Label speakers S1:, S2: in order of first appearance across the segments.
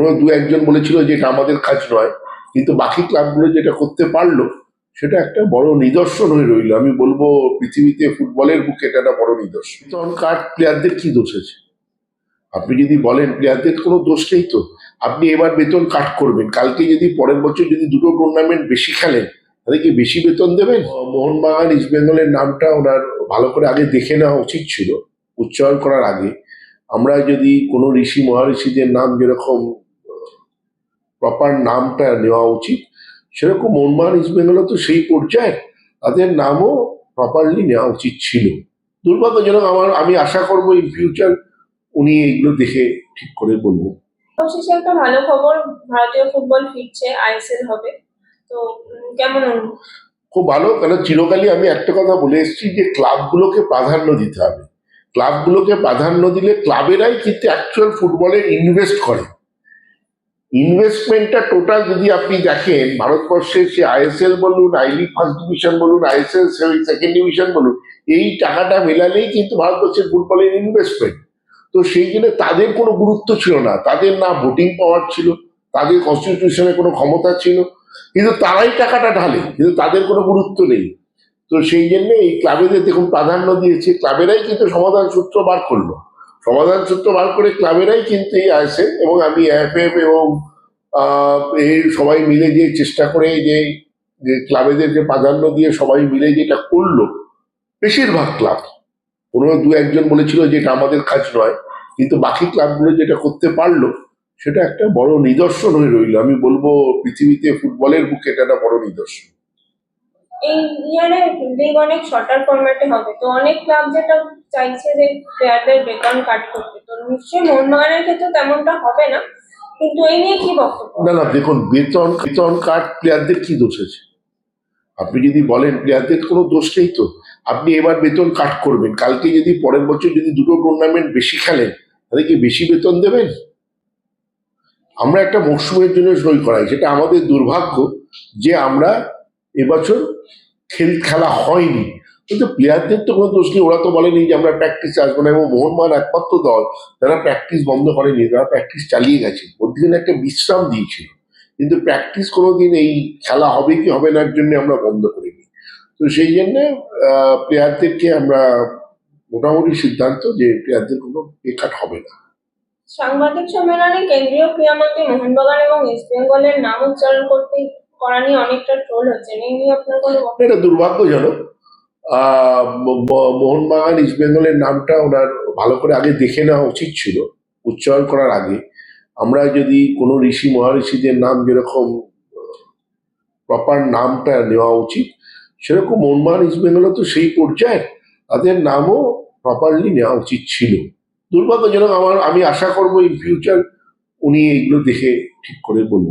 S1: কোনো দু একজন বলেছিল যে এটা আমাদের কাজ নয়, কিন্তু বাকি ক্লাবগুলো যেটা করতে পারল, সেটা একটা বড় নিদর্শন হয়ে রইল। আমি বলব পৃথিবীতে ফুটবলের বুকে এটা একটা বড় নিদর্শন। তখন কার প্লেয়ারদের কি দোষ আছে? আপনি যদি বলেন প্লেয়ারদের কোনো দোষ নেই তো? আপনি এবার বেতন কাট করবেন। কালকে যদি পরের বছর যদি দুটো টুর্নামেন্ট বেশি খেলেন, তাহলে কি বেশি বেতন দেবেন? মোহনবাগান ইস্ট বেঙ্গলের নামটা ওনার ভালো করে আগে দেখে নেওয়া উচিত ছিল, উচ্চারণ করার আগে। আমরা যদি কোনো ঋষি মহারিষিদের নাম যেরকম প্রপার নামটা নেওয়া উচিত। সেরকম মোহনবাগান ইস্ট বেঙ্গলও তো সেই পর্যায়ে তাদের নামও প্রপারলি নেওয়া উচিত ছিল। দুর্ভাগ্যজনক আমার আমি আশা করব ইন ফিউচার উনি এইগুলো দেখে ঠিক করে বলব।
S2: অবশেষে একটা ভালো খবর ভারতীয় ফুটবল ফিরছে আইএসএল হবে। তো কেমন
S1: খুব ভালো কারণ চিরকালই আমি একটা কথা বলে এসেছি যে ক্লাবগুলোকে প্রাধান্য দিতে হবে। ক্লাবগুলোকে প্রাধান্য দিলে ক্লাবেরাই কিন্তু অ্যাকচুয়াল ফুটবলে ইনভেস্ট করে। ইনভেস্টমেন্টটা টোটাল যদি আপনি দেখেন, ভারতবর্ষের সে আইএসএল বলুন আই লিগ ফার্স্ট ডিভিশন বলুন আইএসএল সেকেন্ড ডিভিশন বলুন, এই টাকাটা মেলালেই কিন্তু ভারতবর্ষের ফুটবলের ইনভেস্টমেন্ট তো সেই জন্য তাদের কোনো গুরুত্ব ছিল না। তাদের না ভোটিং পাওয়ার ছিল, তাদের কনস্টিটিউশনে কোনো ক্ষমতা ছিল, কিন্তু তারাই টাকাটা ঢালে, কিন্তু তাদের কোনো গুরুত্ব নেই। তো সেই জন্য এই ক্লাবেদের দেখুন প্রাধান্য দিয়েছে, ক্লাবেরাই কিন্তু সমাধান সূত্র বার করল। সমাধান সূত্র বার করে ক্লাবেরাই কিন্তু এই আসে এবং আমি এফএফ এবং এই সবাই মিলে যে চেষ্টা করে যে যে ক্লাবেদেরকে প্রাধান্য দিয়ে সবাই মিলে যেটা করল। বেশিরভাগ ক্লাব। কোনো দু একজন বলেছিল যে এটা আমাদের কাজ নয়, কিন্তু বাকি ক্লাবগুলো যেটা করতে পারল, সেটা একটা বড় নিদর্শন হয়ে রইল। আমি বলব, পৃথিবীতে ফুটবলের বুকে এটা একটা বড় নিদর্শন।
S2: এই ইয়ারে অনেক শর্টার হবে। তো অনেক ক্লাব যেটা চাইছে যে করতে। তো তেমনটা হবে না। কিন্তু এই নিয়ে কি বক্তব্য?
S1: না না, দেখুন, বেতন বেতন কাট প্লেয়ারদের কি দোষ আছে? আপনি যদি বলেন প্লেয়ারদের কোনো দোষ নেই তো? আপনি এবার বেতন কাট করবেন। কালকে যদি পরের বছর যদি দুটো টুর্নামেন্ট বেশি খেলেন, তাহলে কি বেশি বেতন দেবেন? আমরা একটা মরশুমের জন্য সই করাই। সেটা আমাদের দুর্ভাগ্য যে আমরা এবছর খেল, খেলা হয়নি। কিন্তু প্লেয়ারদের তো কোনো দোষ নেই ওরা তো বলেনি যে আমরা প্র্যাকটিস আসব না এবং মোহনবাগান একমাত্র দল যারা প্র্যাকটিস বন্ধ করেনি তারা প্র্যাকটিস চালিয়ে গেছে। মধ্যখানে একটা বিশ্রাম দিয়েছিল। কিন্তু প্র্যাকটিস কোনোদিন এই খেলা হবে কি হবে না জন্য আমরা বন্ধ করিনি। তো সেই জন্য প্লেয়ারদেরকে আমরা মোটামুটি সিদ্ধান্ত যে প্লেয়ারদের কোনো বেকার হবে না।
S2: সাংবাদিক সম্মেলনে কেন্দ্রীয় ক্রীড়ামন্ত্রী মোহনবাগান এবং ইস্ট বেঙ্গলের নাম উচ্চারণ করতে করা নিয়ে অনেকটা ট্রোল হচ্ছে এই নিয়ে আপনার কোনো
S1: এটা দুর্ভাগ্যজনক। মোহনবাগান ইস্ট বেঙ্গলের নামটা ওনার ভালো করে আগে দেখে নেওয়া উচিত ছিল উচ্চারণ করার আগে। আমরা যদি কোনো ঋষি মহারিষিদের নাম যেরকম প্রপার নামটা নেওয়া উচিত সেরকম মোহনবাগান ইস্ট বেঙ্গলও তো সেই পর্যায়ে তাদের নামও প্রপারলি নেওয়া উচিত ছিল। দুর্ভাগ্যজনক আমার আমি আশা করব ইন ফিউচার উনি এইগুলো দেখে ঠিক করে বলব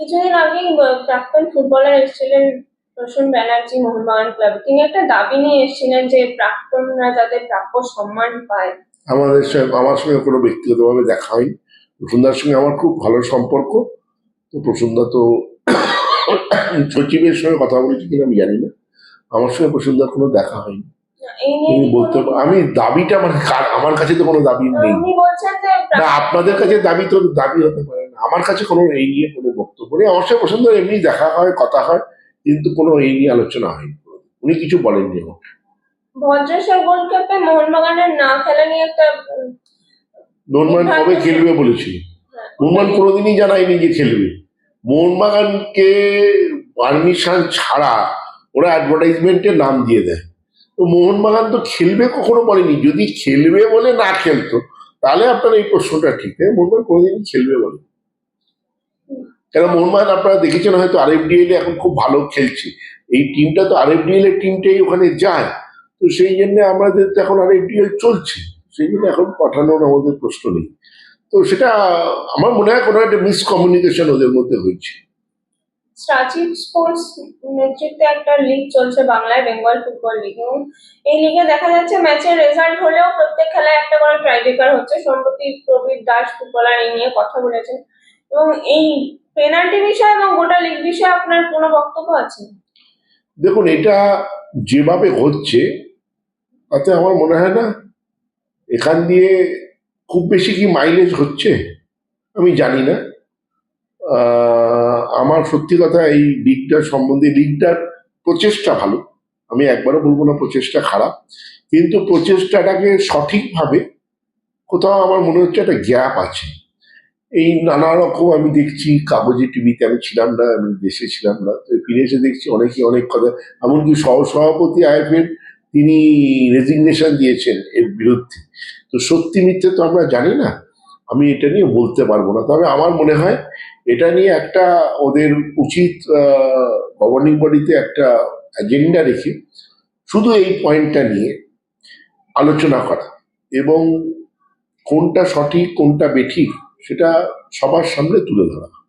S2: কিছুদিন আহ, প্রাক্তন ফুটবলার এসেছিলেন প্রসূন ব্যানার্জি মোহনবাগান ক্লাবে। তিনি একটা দাবি নিয়ে এসেছিলেন যে প্রাক্তনরা যাতে প্রাপ্য সম্মান পায়।
S1: আমাদের সঙ্গে আমার সঙ্গে কোনো ব্যক্তিগতভাবে দেখা হয়নি। প্রসন্দার সঙ্গে আমার খুব ভালো সম্পর্ক। তো প্রসন্দা তো সচিবের সঙ্গে কথা বলেছি কিনা আমি জানি না। আমার সঙ্গে প্রসন্দার কোনো দেখা হয়নি। তুমি বলতে আমি দাবিটা মানে আমার কাছে তো কোনো দাবি নেই। না আপনাদের কাছে দাবি তো দাবি হতে পারে না। আমার কাছে কোনো এই নিয়ে কোনো বক্তব্য নেই। আমার সঙ্গে প্রসন্দার এমনি দেখা হয় কথা হয়। কিন্তু কোনো এই নিয়ে আলোচনা হয়নি উনি কিছু বলেননি আমাকে
S2: ভদ্রেশ্বর গোল্ড কাপে মোহনবাগানের না খেলা নিয়ে একটা
S1: কবে খেলবে বলেছিল মোহনবাগান কোনোদিনই জানায়নি যে খেলবে। মোহনবাগানকে পারমিশন ছাড়া ওরা অ্যাডভার্টাইজমেন্টে নাম দিয়ে দেয়। তো মোহনবাগান তো খেলবে কখনো বলেনি। যদি খেলবে বলে না খেলতো তাহলে আপনার এই প্রশ্নটা ঠিক। হ্যাঁ মোহনবাগান কোনোদিনই খেলবে বলে কেন মোহনবাগান আপনারা দেখেছেন হয়তো আরএফডিএল এখন খুব ভালো খেলছে। এই টিমটা তো আরএফডিএল এর টিমটাই ওখানে যায়। তো সেই জন্য আমাদের তো এখন আরএফডিএল চলছে। সেই জন্য এখন পাঠানোর আমাদের প্রশ্ন নেই। তো সেটা আমার মনে হয় কোনো একটা মিসকমিউনিকেশন ওদের মধ্যে হয়েছে।
S2: স্ট্রাচিভ স্পোর্টস নেতৃত্বে একটা লিগ চলছে বাংলায় বেঙ্গল ফুটবল লিগ এই লিগে দেখা যাচ্ছে ম্যাচের রেজাল্ট হলেও প্রত্যেক খেলায় একটা করে ট্রাইব্রেকার হচ্ছে। সম্প্রতি প্রবীর দাস ফুটবলার এই নিয়ে কথা বলেছেন। এবং এই পেনাল্টি এবং গোটা লিগ বিষয়ে আপনার কোনো বক্তব্য আছে?
S1: দেখুন, এটা যেভাবে হচ্ছে, তাতে আমার মনে হয় না এখান দিয়ে খুব বেশি কি মাইলেজ হচ্ছে, আমি জানি না। আমার সত্যি কথা এই লিগটার সম্বন্ধে, লিগটার প্রচেষ্টা ভালো। আমি একবারও বলব না প্রচেষ্টা খারাপ, কিন্তু প্রচেষ্টাটাকে সঠিকভাবে কোথাও আমার মনে হচ্ছে একটা গ্যাপ আছে। এই নানা রকম আমি দেখছি, কাগজে, টিভিতে আমি ছিলাম না, আমি দেশে ছিলাম না। তো ফিরে এসে দেখছি অনেকে অনেক কথা। এমনকি সহসভাপতি আইএফের তিনি রেজিগনেশন দিয়েছেন এর বিরুদ্ধে। তো সত্যি মিথ্যে তো আমরা জানি না। আমি এটা নিয়ে বলতে পারব না। তবে আমার মনে হয় এটা নিয়ে একটা ওদের উচিত গভর্নিং বডিতে একটা এজেন্ডা রেখে শুধু এই পয়েন্টটা নিয়ে আলোচনা করা এবং কোনটা সঠিক, কোনটা বেঠিক সেটা সবার সামনে তুলে ধরা।